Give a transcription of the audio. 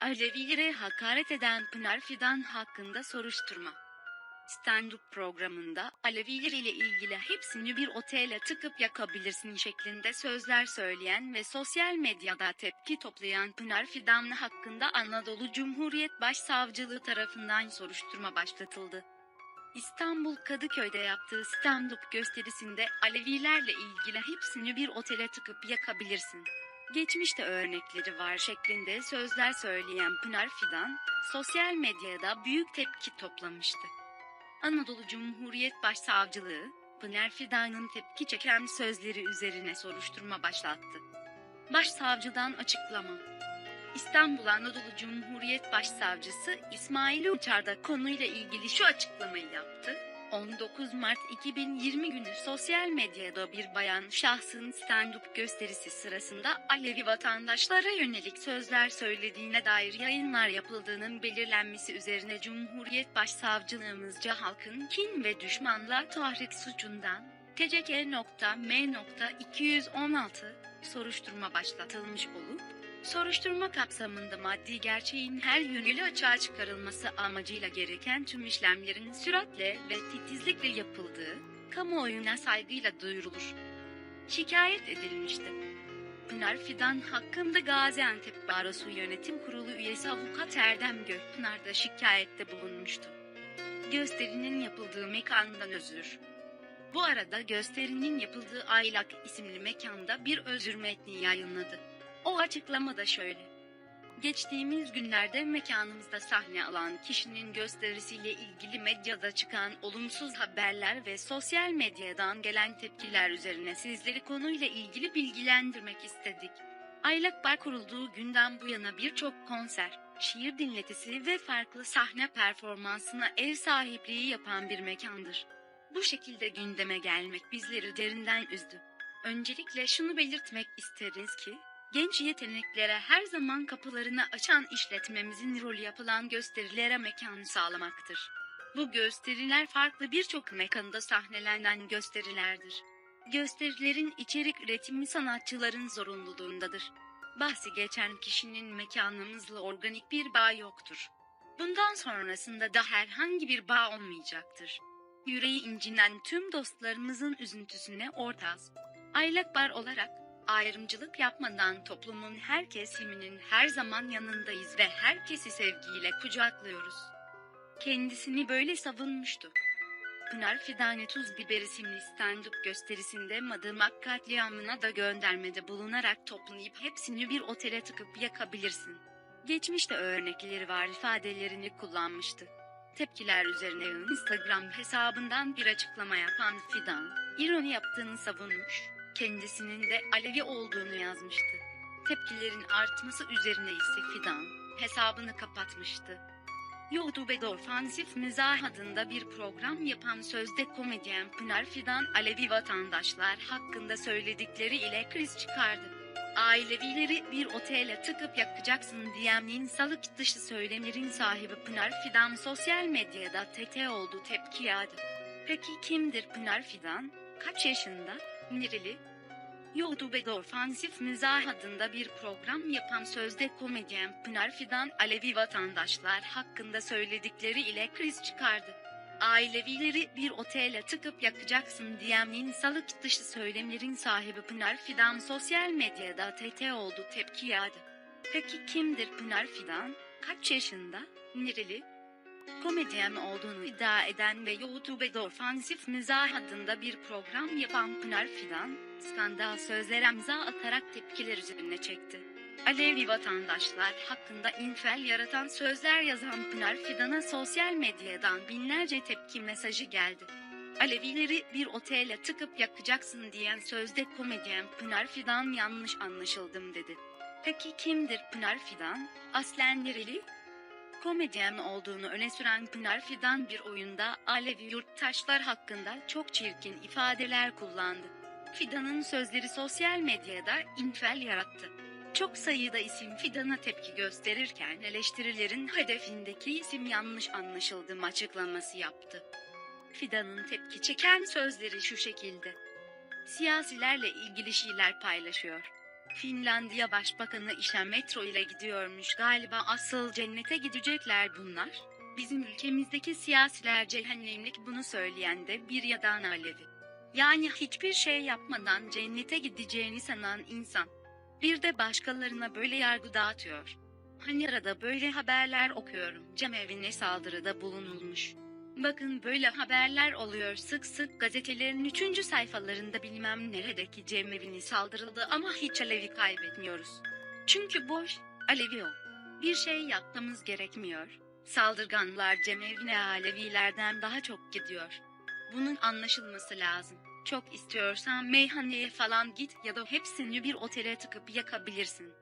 Alevilere hakaret eden Pınar Fidan hakkında soruşturma. Stand-up programında Aleviler ile ilgili hepsini bir otele tıkıp yakabilirsin şeklinde sözler söyleyen ve sosyal medyada tepki toplayan Pınar Fidan hakkında Anadolu Cumhuriyet Başsavcılığı tarafından soruşturma başlatıldı. İstanbul Kadıköy'de yaptığı stand-up gösterisinde Alevilerle ilgili hepsini bir otele tıkıp yakabilirsin. Geçmişte örnekleri var şeklinde sözler söyleyen Pınar Fidan, sosyal medyada büyük tepki toplamıştı. Anadolu Cumhuriyet Başsavcılığı, Pınar Fidan'ın tepki çeken sözleri üzerine soruşturma başlattı. Başsavcıdan açıklama. İstanbul Anadolu Cumhuriyet Başsavcısı İsmail Uçar da konuyla ilgili şu açıklamayı yaptı. 19 Mart 2020 günü sosyal medyada bir bayan şahsın stand-up gösterisi sırasında Alevi vatandaşlara yönelik sözler söylediğine dair yayınlar yapıldığının belirlenmesi üzerine Cumhuriyet Başsavcılığımızca halkın kin ve düşmanlığa tahrik suçundan TCK.M.216 soruşturma başlatılmış olup, Soruşturma kapsamında maddi gerçeğin her yönüyle açığa çıkarılması amacıyla gereken tüm işlemlerin süratle ve titizlikle yapıldığı, kamuoyuna saygıyla duyurulur. Şikayet edilmişti. Pınar Fidan hakkında Gaziantep Barosu Yönetim Kurulu üyesi avukat Erdem Gökpınar da şikayette bulunmuştu. Gösterinin yapıldığı mekandan özür. Bu arada gösterinin yapıldığı Aylak isimli mekanda bir özür metni yayınladı. O açıklamada şöyle. Geçtiğimiz günlerde mekanımızda sahne alan kişinin gösterisiyle ilgili medyada çıkan olumsuz haberler ve sosyal medyadan gelen tepkiler üzerine sizleri konuyla ilgili bilgilendirmek istedik. Aylak Bar kurulduğu günden bu yana birçok konser, şiir dinletisi ve farklı sahne performansına ev sahipliği yapan bir mekandır. Bu şekilde gündeme gelmek bizleri derinden üzdü. Öncelikle şunu belirtmek isteriz ki, genç yeteneklere her zaman kapılarını açan işletmemizin rolü yapılan gösterilere mekan sağlamaktır. Bu gösteriler farklı birçok mekanda sahnelenen gösterilerdir. Gösterilerin içerik üretimi sanatçıların zorunluluğundadır. Bahsi geçen kişinin mekanımızla organik bir bağ yoktur. Bundan sonrasında da herhangi bir bağ olmayacaktır. Yüreği incinen tüm dostlarımızın üzüntüsüne ortağız. Aylak bar olarak ayrımcılık yapmadan toplumun her kesiminin her zaman yanındayız ve herkesi sevgiyle kucaklıyoruz. Kendisini böyle savunmuştu. Pınar Fidane Tuz Biber isimli stand-up gösterisinde Madımak katliamına da göndermede bulunarak toplayıp hepsini bir otele tıkıp yakabilirsin. Geçmişte örnekleri var ifadelerini kullanmıştı. Tepkiler üzerine Instagram hesabından bir açıklama yapan Fidan, ironi yaptığını savunmuş, kendisinin de Alevi olduğunu yazmıştı. Tepkilerin artması üzerine ise Fidan, hesabını kapatmıştı. YouTube'da ofansif mizah adında bir program yapan sözde komedyen Pınar Fidan Alevi vatandaşlar hakkında söyledikleri ile kriz çıkardı. Ailevileri bir otele tıkıp yakacaksın diyenliğin salık dışı söylemlerin sahibi Pınar Fidan sosyal medyada TT oldu tepki yağdı. Peki kimdir Pınar Fidan? Kaç yaşında? Nereli? YouTube'da ofansif mizah adında bir program yapan sözde komedyen Pınar Fidan Alevi vatandaşlar hakkında söyledikleri ile kriz çıkardı. Ailevileri bir otele tıkıp yakacaksın diyenliğin salık dışı söylemlerin sahibi Pınar Fidan sosyal medyada TT oldu tepki yağdı. Peki kimdir Pınar Fidan? Kaç yaşında? Nereli? Komedyen olduğunu iddia eden ve YouTube'da ofansif mizah adında bir program yapan Pınar Fidan, skandal sözlere imza atarak tepkiler üzerine çekti. Alevi vatandaşlar hakkında infel yaratan sözler yazan Pınar Fidan'a sosyal medyadan binlerce tepki mesajı geldi. Alevileri bir otele tıkıp yakacaksın diyen sözde komedyen Pınar Fidan yanlış anlaşıldım dedi. Peki kimdir Pınar Fidan? Aslen nereli? Komedyen olduğunu öne süren Pınar Fidan bir oyunda Alevi yurttaşlar hakkında çok çirkin ifadeler kullandı. Fidan'ın sözleri sosyal medyada infel yarattı. Çok sayıda isim Fidan'a tepki gösterirken eleştirilerin hedefindeki isim yanlış anlaşıldım açıklaması yaptı. Fidan'ın tepki çeken sözleri şu şekilde. Siyasilerle ilgili şeyler paylaşıyor. Finlandiya Başbakanı işe metro ile gidiyormuş galiba asıl cennete gidecekler bunlar. Bizim ülkemizdeki siyasiler cehennemlik bunu söyleyen de bir yadan Alevi. Yani hiçbir şey yapmadan cennete gideceğini sanan insan. Bir de başkalarına böyle yargı dağıtıyor. Hani arada böyle haberler okuyorum. Cemevine saldırıda bulunulmuş. Bakın böyle haberler oluyor sık sık gazetelerin 3. sayfalarında bilmem neredeki cemevini saldırıldı ama hiç Alevi kaybetmiyoruz. Çünkü boş, Alevi o. Bir şey yapmamız gerekmiyor. Saldırganlar cemevine Alevilerden daha çok gidiyor. Bunun anlaşılması lazım. Çok istiyorsan meyhaneye falan git ya da hepsini bir otele tıkıp yakabilirsin.